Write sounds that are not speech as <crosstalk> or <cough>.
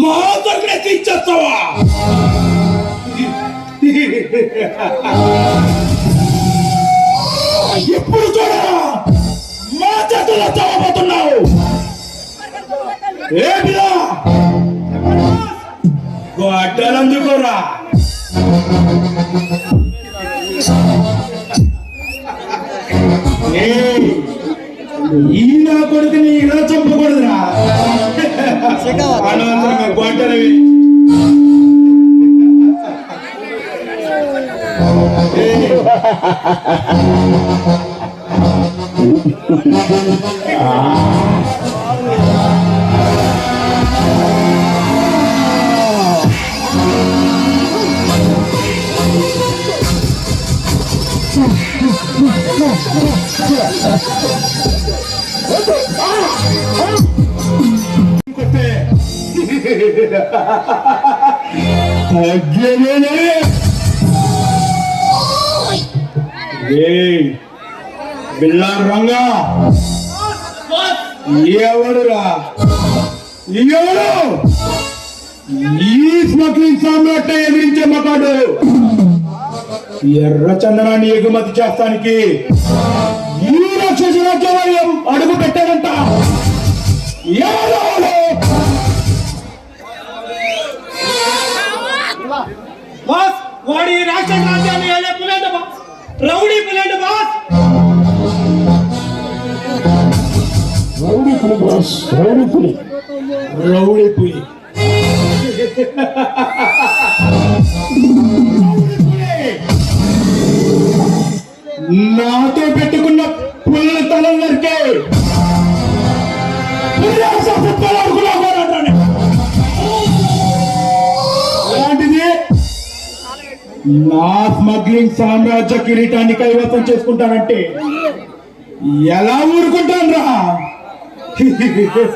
మా దగ్గర తెచ్చేస్తావా ఇప్పుడు చూడరా మా చేతుల్లో చావబోతున్నావు. ఏమిరా గొడ్డలు అందుకోరా ఈ నా కొడుకుని ఇలా చంపకూడదురా. అనవసరంగా గొడ్డలవి ఏయ్, కొట్టే. తగ్గేదేలే. రంగా. ఎవడురా? ఎవడు? ఈ స్మగ్లింగ్ సామ్రాట్ ఎదిరించే మతాడు ఎర్ర చందనాన్ని ఎగుమతి చేస్తానికి ఈ రాక్షస రాజ్యం అడుగు పెట్టాడంట. ఎవరు బాస్ వాడి ఈ రాష్ట్ర రాజ్యాన్ని ఏలే పిల్లంట బాస్. రౌడీ పిల్లంట బాస్ రౌడీ పులి. నాతో పెట్టుకున్న పుల్ల తలం నరికే. నా స్మగ్లింగ్ సామ్రాజ్య కిరీటాన్ని కైవసం చేసుకుంటానంటే ఎలా ఊరుకుంటాను రా <laughs>